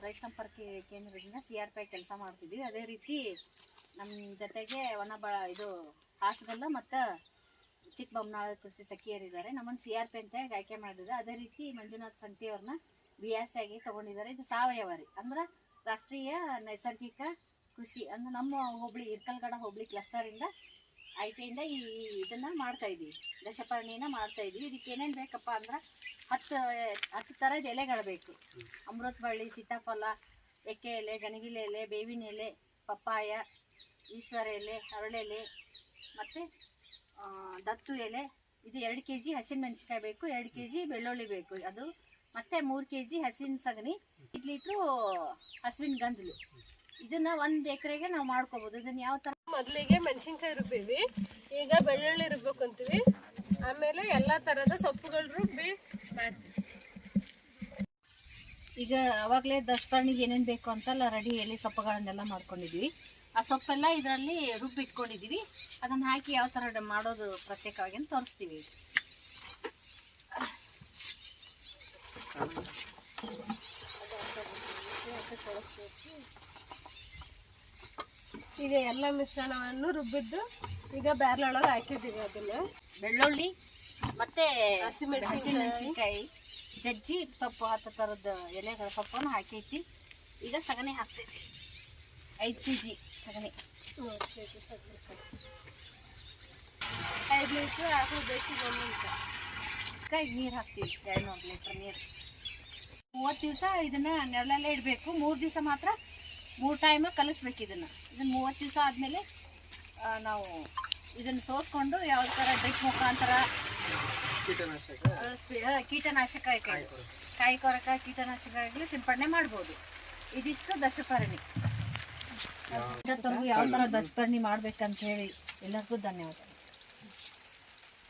ರೈತ ಸಂಪರ್ಕ ಕೇಂದ್ರದಿಂದ ಸಿ ಆರ್ ಪಿ ಕೆಲಸ ಮಾಡ್ತಿದ್ವಿ. ಅದೇ ರೀತಿ ನಮ್ಮ ಜೊತೆಗೆ ಒಣ ಬ ಇದು ಹಾಸಗಲ್ಲ ಮತ್ತು ಚಿಕ್ಕಬೊಮ್ಮನಾಳ ಕೃಷಿ ಸಖಿಯರಿದ್ದಾರೆ ನಮ್ಮನ್ನು ಸಿ ಆರ್ ಪಿ ಅಂತ ಹೇಳಿ ಆಯ್ಕೆ ಮಾಡಿದ್ದಾರೆ ಅದೇ ರೀತಿ ಮಂಜುನಾಥ್ ಸಂತಿಯವ್ರನ್ನ ಬಿ ಎಸ್ ಆಗಿ ತೊಗೊಂಡಿದ್ದಾರೆ. ಇದು ಸಾವಯವ ರೀ ಅಂದ್ರೆ ರಾಷ್ಟ್ರೀಯ ನೈಸರ್ಗಿಕ ಕೃಷಿ. ಅಂದ್ರೆ ನಮ್ಮ ಹೋಬಳಿ, ಇರ್ಕಲ್ಗಡ ಹೋಬಳಿ ಕ್ಲಸ್ಟರಿಂದ ಆಯ್ಕೆಯಿಂದ ಈ ಇದನ್ನ ಮಾಡ್ತಾ ಇದೀವಿ. ದಶಪರ್ಣಿನ ಮಾಡ್ತಾ ಇದೀವಿ. ಇದಕ್ಕೆ ಏನೇನು ಬೇಕಪ್ಪ ಅಂದ್ರೆ ಹತ್ತು ಹತ್ತು ಥರದ ಎಲೆಗಳು ಬೇಕು. ಅಮೃತ ಬಳ್ಳಿ ಸೀತಾಫಲ ಎಕ್ಕೆ ಎಲೆ, ಗಣಗಿಲೆ ಎಲೆ, ಬೇವಿನ ಎಲೆ, ಪಪ್ಪಾಯ, ಈಶ್ವರ ಎಲೆ ಹರಳೆಲೆ ಮತ್ತು ದತ್ತು ಎಲೆ. ಇದು ಎರಡು ಕೆ ಜಿ ಹಸಿಮೆಣಸಿನ್ಕಾಯಿ ಬೇಕು, ಎರಡು ಕೆ ಜಿ ಬೆಳ್ಳುಳ್ಳಿ ಬೇಕು. ಅದು ಮತ್ತು ಮೂರು ಕೆ ಜಿ ಹಸುವಿನ ಸಗಣಿ ಇದು ಲೀಟ್ರು ಹಸುವಿನ ಗಂಜಲು. ಇದನ್ನ ಒಂದು ಎಕರೆಗೆ ನಾವು ಮಾಡ್ಕೋಬೋದು. ಇದನ್ನ ಯಾವ ಥರ ಮೊದಲಿಗೆ ಮೆಣಸಿನ್ಕಾಯಿ ರುಬ್ಬೀವಿ ಈಗ ಬೆಳ್ಳುಳ್ಳಿ ರುಬ್ಬೇಕು ಅಂತೀವಿ ಆಮೇಲೆ ಎಲ್ಲ ಥರದ ಸೊಪ್ಪುಗಳು ರುಬ್ಬಿ ಮಾಡ್ತೀವಿ. ಈಗ ಅವಾಗಲೇ ದಸ್ಪರ್ಣಿಗೆ ಏನೇನು ಬೇಕು ಅಂತೆಲ್ಲ ರೆಡಿ ಎಲೆ ಸೊಪ್ಪುಗಳನ್ನೆಲ್ಲ ಮಾಡ್ಕೊಂಡಿದ್ವಿ. ಆ ಸೊಪ್ಪೆಲ್ಲ ಇದರಲ್ಲಿ ರುಬ್ಬಿಟ್ಕೊಂಡಿದ್ದೀವಿ. ಅದನ್ನು ಹಾಕಿ ಯಾವ ಥರ ಮಾಡೋದು ಪ್ರತ್ಯೇಕವಾಗಿ ಅಂತ ತೋರಿಸ್ತೀವಿ ಈಗ ಎಲ್ಲ ಮಿಶ್ರಣವನ್ನು ರುಬ್ಬಿದ್ದು ಈಗ ಬ್ಯಾರ್ಲೊಳಗೆ ಹಾಕಿದ್ದೀವಿ ಅದನ್ನ. ಬೆಳ್ಳುಳ್ಳಿ ಮತ್ತೆ ಹಸಿಮೆಣಸಿನಕಾಯಿ ಜಜ್ಜಿ ಸೊಪ್ಪು ಹತ್ತು ಥರದ ಎಲೆಗಳ ಸೊಪ್ಪನ್ನು ಹಾಕೈತಿ. ಈಗ ಸಗಣಿ ಹಾಕ್ತೈತಿ ಐದು ಕೆ ಜಿ ಸಗಣಿ. ಐದು ಲೀಟ್ರ್ ಹಾಕಿ ಬೇಕು ಅಂತ ಕೈ ನೀರು ಹಾಕ್ತೀವಿ. ಎರಡು ನೂರು ಲೀಟ್ರ್ ನೀರು. ಮೂವತ್ತು ದಿವಸ ಇದನ್ನು ನೆರಳಲ್ಲೇ ಇಡಬೇಕು. ಮೂರು ದಿವಸ ಮಾತ್ರ ಮೂರು ಟೈಮ್ ಕಲಿಸ್ಬೇಕು ಇದನ್ನ. ಇದನ್ನ ಮೂವತ್ತು ದಿವಸ ಆದಮೇಲೆ ನಾವು ಇದನ್ನ ಸೋಸ್ಕೊಂಡು ಯಾವ ಥರ ಡ್ರಿಪ್ ಮುಖಾಂತರ ಕೀಟನಾಶಕ. ಕಾಯಿ ಕಾಯಿ ಕೊರಕ ಕೀಟನಾಶಕಗಳಿಗೆ ಸಿಂಪಡಣೆ ಮಾಡ್ಬೋದು. ಇದಿಷ್ಟು ದಶಪರ್ಣಿ. ಯಾವ ಥರ ದಶಪರ್ಣಿ ಮಾಡ್ಬೇಕಂತ ಹೇಳಿ ಎಲ್ಲರಿಗೂ ಧನ್ಯವಾದ.